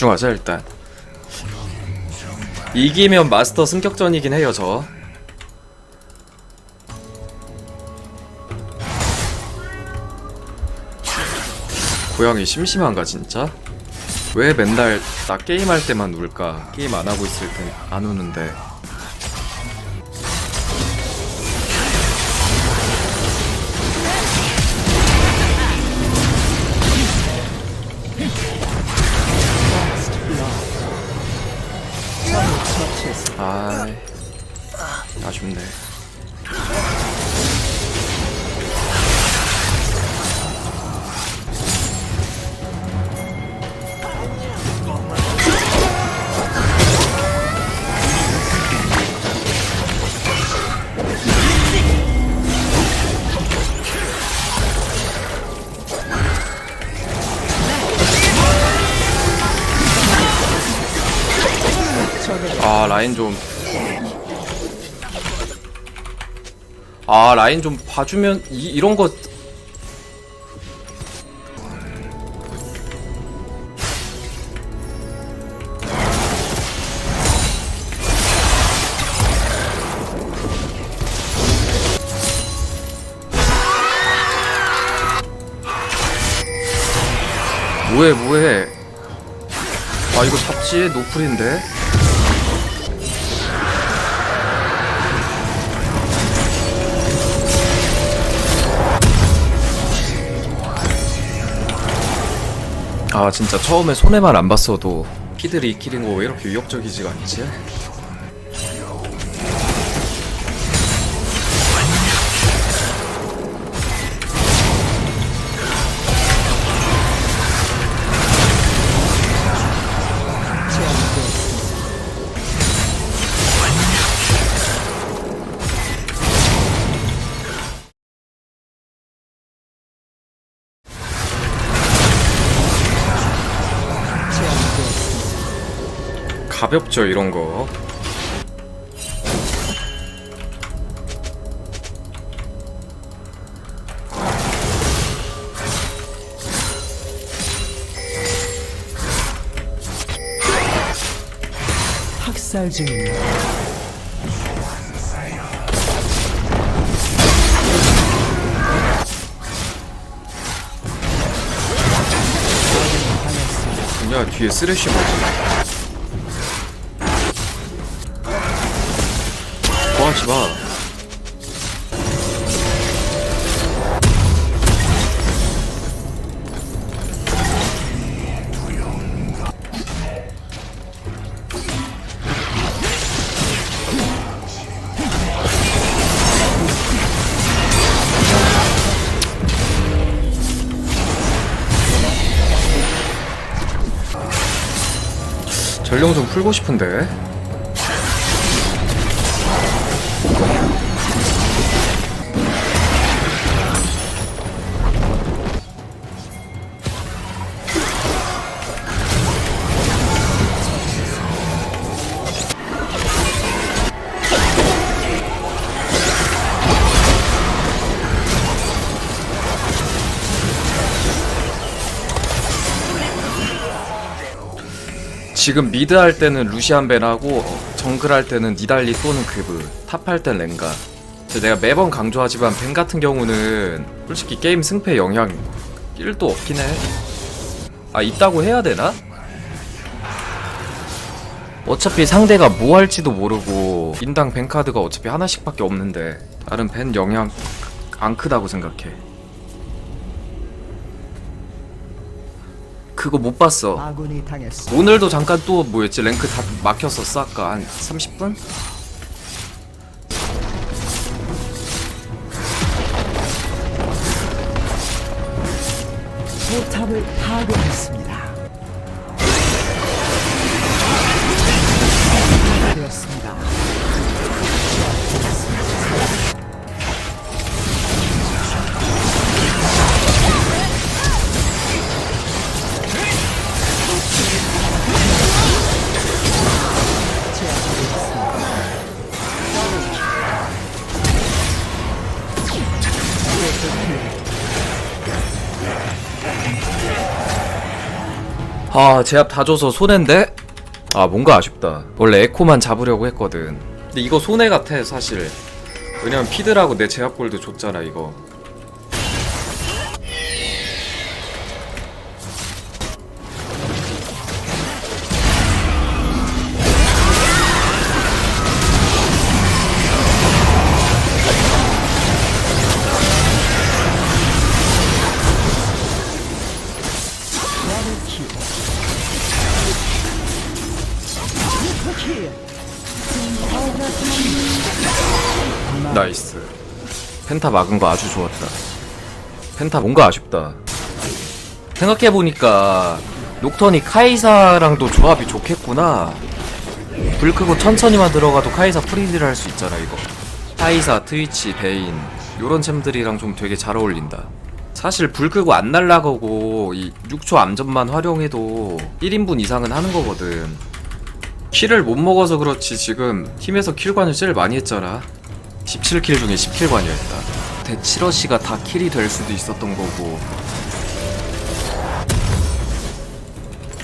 집중하자 일단 이기면 마스터 승격전이긴 해요 저 고양이 심심한가 진짜? 왜 맨날 나 게임할 때만 울까? 게임 안 하고 있을 땐 안 우는데 아쉽네 아 라인 좀. 아 라인 좀 봐주면 이, 이런 거. 뭐해 뭐해? 아 이거 잡지? 노플인데 아 진짜 처음에 손해만 안 봤어도 피들이 키는 거왜 이렇게 위협적이지가 않지? 가볍죠 이런 거 학살 중입니다. 야 뒤에 쓰레쉬 뭐지 뭐하지 마. 전령 좀 풀고 싶은데 지금 미드 할 때는 루시안 벤하고 정글 할 때는 니달리 또는 그브 탑 할 땐 랭가. 내가 매번 강조하지만 벤 같은 경우는 솔직히 게임 승패 영향 1도 없긴 해아 있다고 해야 되나? 어차피 상대가 뭐 할지도 모르고 인당 벤 카드가 어차피 하나씩밖에 없는데 다른 벤 영향 안 크다고 생각해 그거 못 봤어 아군이 당했습니다. 오늘도 잠깐 또 뭐였지 랭크 다 막혔었어 아까 한 30분? 포탑을 파괴했습니다. 아 제압 다 줘서 손해인데? 아 뭔가 아쉽다. 원래 에코만 잡으려고 했거든. 근데 이거 손해 같아 사실. 왜냐면 피드라고 내 제압골드 줬잖아 이거. 나이스. 펜타 막은 거 아주 좋았다. 펜타 뭔가 아쉽다. 생각해보니까 녹턴이 카이사랑도 조합이 좋겠구나. 불 크고 천천히만 들어가도 카이사 프리딜 할수 있잖아 이거. 카이사, 트위치, 베인 요런 챔들이랑 좀 되게 잘 어울린다. 사실 불 끄고 안 날라가고 이 6초 암전만 활용해도 1인분 이상은 하는 거거든. 킬을 못 먹어서 그렇지 지금 팀에서 킬관을 제일 많이 했잖아 17킬 중에 10킬관이었다. 대치러시가 다 킬이 될 수도 있었던 거고.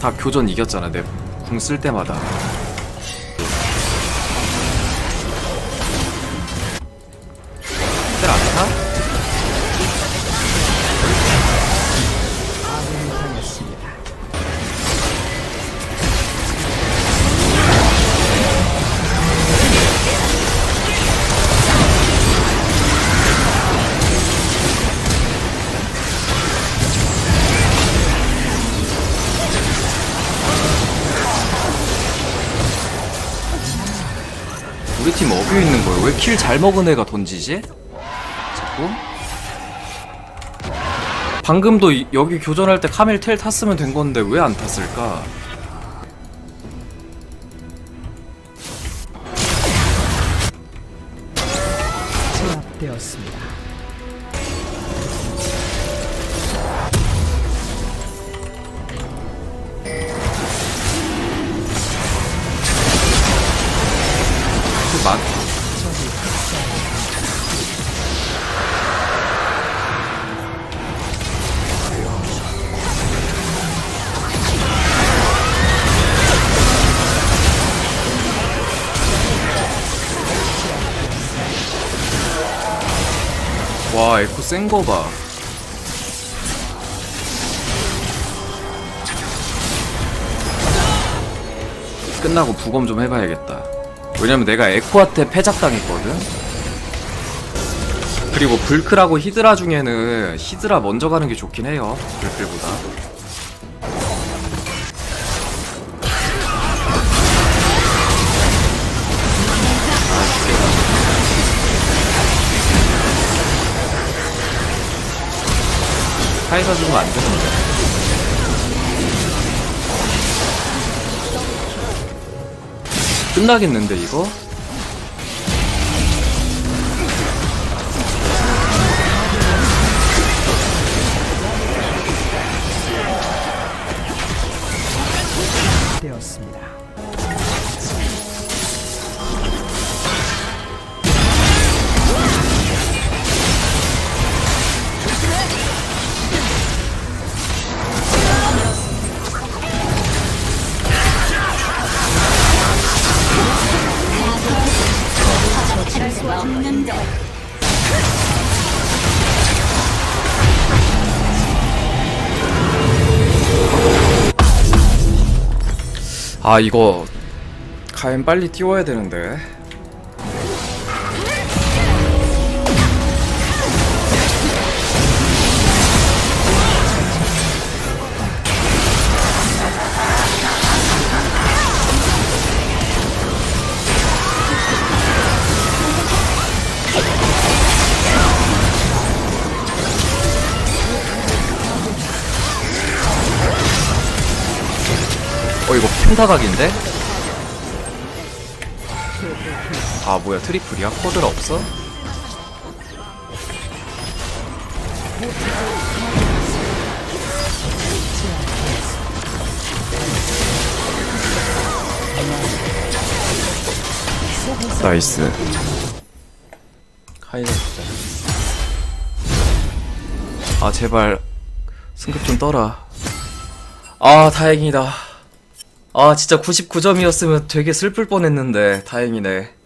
다 교전 이겼잖아 내 궁 쓸 때마다 어뷰 있는 거야 왜킬 잘 먹은 애가 던지지? 자꾸? 방금도 이- 여기 교전할 때 카멜 텔 탔으면 된 건데 왜 안 탔을까? 와 에코 센 거 봐. 끝나고 부검 좀 해봐야겠다. 왜냐면 내가 에코한테 패작당했거든. 그리고 불크라고 히드라 중에는 히드라 먼저 가는 게 좋긴 해요. 불클보다. 카이사 주면 안 되는데. 끝나겠는데 이거? 아 이거 가엔 빨리 띄워야 되는데 어 이거 펜타각인데? 아 뭐야 트리플이야? 코드라 없어? 나이스 진짜 아 제발 승급 좀 떠라 아 다행이다 아 진짜 99점이었으면 되게 슬플 뻔했는데 다행이네